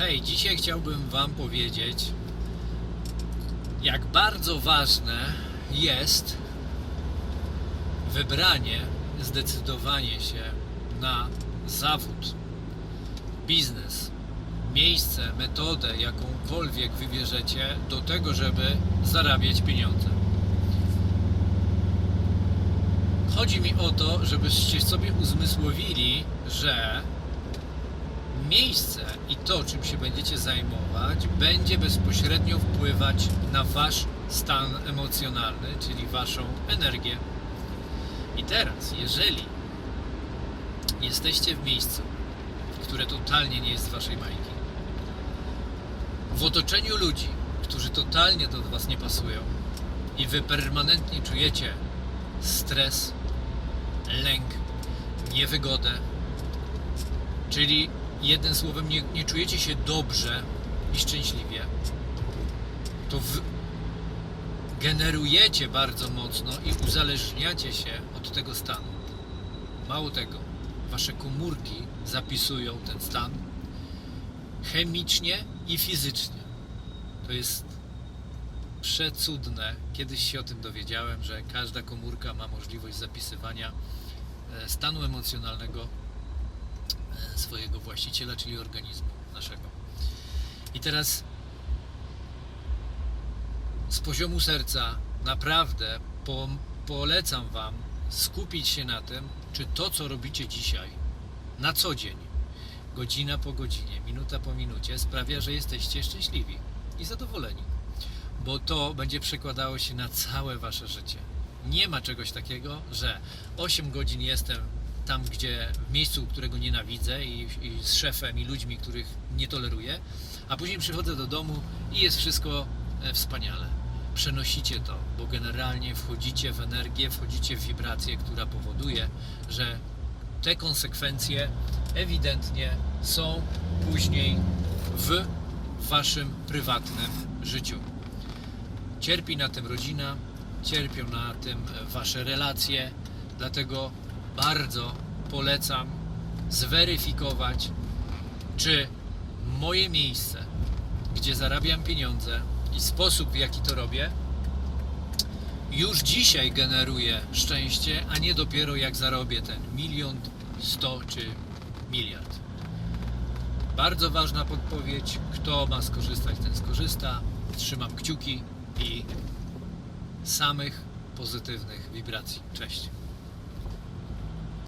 Hej, dzisiaj chciałbym Wam powiedzieć, jak bardzo ważne jest wybranie, zdecydowanie się na zawód, biznes, miejsce, metodę, jakąkolwiek wybierzecie do tego, żeby zarabiać pieniądze. Chodzi mi o to, żebyście sobie uzmysłowili, że miejsce i to, czym się będziecie zajmować, będzie bezpośrednio wpływać na wasz stan emocjonalny, czyli waszą energię. I teraz, jeżeli jesteście w miejscu, które totalnie nie jest z waszej bajki, w otoczeniu ludzi, którzy totalnie do was nie pasują i wy permanentnie czujecie stres, lęk, niewygodę, czyli jednym słowem nie, nie czujecie się dobrze i szczęśliwie, to w, generujecie bardzo mocno i uzależniacie się od tego stanu. Mało tego, wasze komórki zapisują ten stan chemicznie i fizycznie. To jest przecudne. Kiedyś się o tym dowiedziałem, że każda komórka ma możliwość zapisywania e, stanu emocjonalnego swojego właściciela, czyli organizmu naszego. I teraz z poziomu serca naprawdę po, polecam Wam skupić się na tym, czy to, co robicie dzisiaj, na co dzień, godzina po godzinie, minuta po minucie, sprawia, że jesteście szczęśliwi i zadowoleni. Bo to będzie przekładało się na całe Wasze życie. Nie ma czegoś takiego, że 8 godzin jestem tam, gdzie w miejscu, którego nienawidzę i, i z szefem i ludźmi, których nie toleruję, a później przychodzę do domu i jest wszystko e, wspaniale. Przenosicie to, bo generalnie wchodzicie w energię, wchodzicie w wibrację, która powoduje, że te konsekwencje ewidentnie są później w waszym prywatnym życiu. Cierpi na tym rodzina, cierpią na tym wasze relacje, dlatego bardzo polecam zweryfikować, czy moje miejsce, gdzie zarabiam pieniądze i sposób, w jaki to robię, już dzisiaj generuje szczęście, a nie dopiero jak zarobię ten milion, sto czy miliard. Bardzo ważna podpowiedź. Kto ma skorzystać, ten skorzysta. Trzymam kciuki i samych pozytywnych wibracji. Cześć.